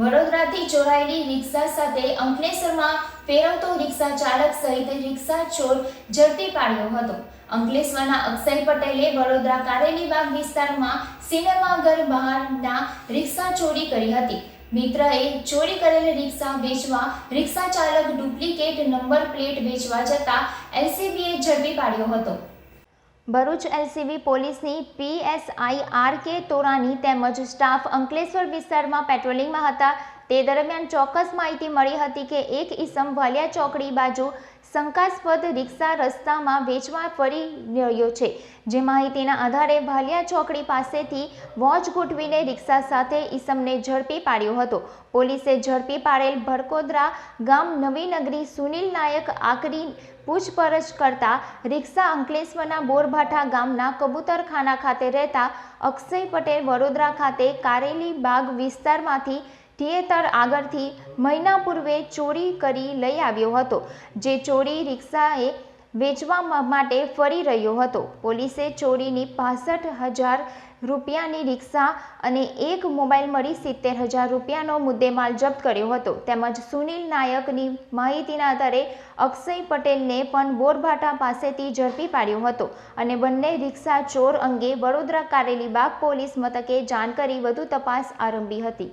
વડોદરાથી ચોરાયેલી રિક્ષા સાથે અંકલેશ્વરમાં ફેરવતો રિક્ષા ચાલક સહિત રિક્ષા ચોર ઝડપી પાડ્યો હતો. અંકલેશ્વરના અક્ષય પટેલે વડોદરા કારેલીબાગ વિસ્તારમાં સિનેમાઘર બહારના રિક્ષા ચોરી કરી હતી. મિત્રએ ચોરી કરેલી રિક્ષા વેચવા રિક્ષા ચાલક ડુપ્લિકેટ નંબર પ્લેટ વેચવા જતા એલસીબીએ ઝડપી પાડ્યો હતો. ભરૂચ એલસીબી પોલીસની પીએસઆઈ આર કે તોરાની તેમજ સ્ટાફ અંકલેશ્વર વિસ્તારમાં પેટ્રોલિંગમાં હતા. તે દરમિયાન ચોક્કસ માહિતી મળી હતી કે એક ઈસમ વાલિયા ચોકડી બાજુ શંકાસ્પદ રિક્ષા રસ્તામાં વેચવા ફરી રહ્યો છે. જે માહિતીના આધારે ભાલિયા ચોકડી પાસેથી વોચ ગોઠવીને રિક્ષા સાથે ઈસમને ઝડપી પાડ્યો હતો. પોલીસે ઝડપી પાડેલ ભરકોદરા ગામ નવીનગરી સુનિલ નાયક આકરી પૂછપરછ કરતા રિક્ષા અંકલેશ્વરના બોરભાઠા ગામના કબૂતરખાના ખાતે રહેતા અક્ષય પટેલ વડોદરા ખાતે કારેલી બાગ વિસ્તારમાંથી થિયેટર આગળથી મહિના પૂર્વે ચોરી કરી લઈ આવ્યો હતો, જે ચોરી રિક્ષાએ વેચવા માટે ફરી રહ્યો હતો. પોલીસે ચોરીની પાસઠ હજાર રૂપિયાની રિક્ષા અને એક મોબાઈલ મળી સિત્તેર હજાર રૂપિયાનો મુદ્દેમાલ જપ્ત કર્યો હતો. તેમજ સુનિલ નાયકની માહિતીના આધારે અક્ષય પટેલને પણ બોરભાટા પાસેથી ઝડપી પાડ્યો હતો અને બંને રિક્ષા ચોર અંગે વડોદરા કારેલીબાગ પોલીસ મથકે જાણ કરી વધુ તપાસ આરંભી હતી.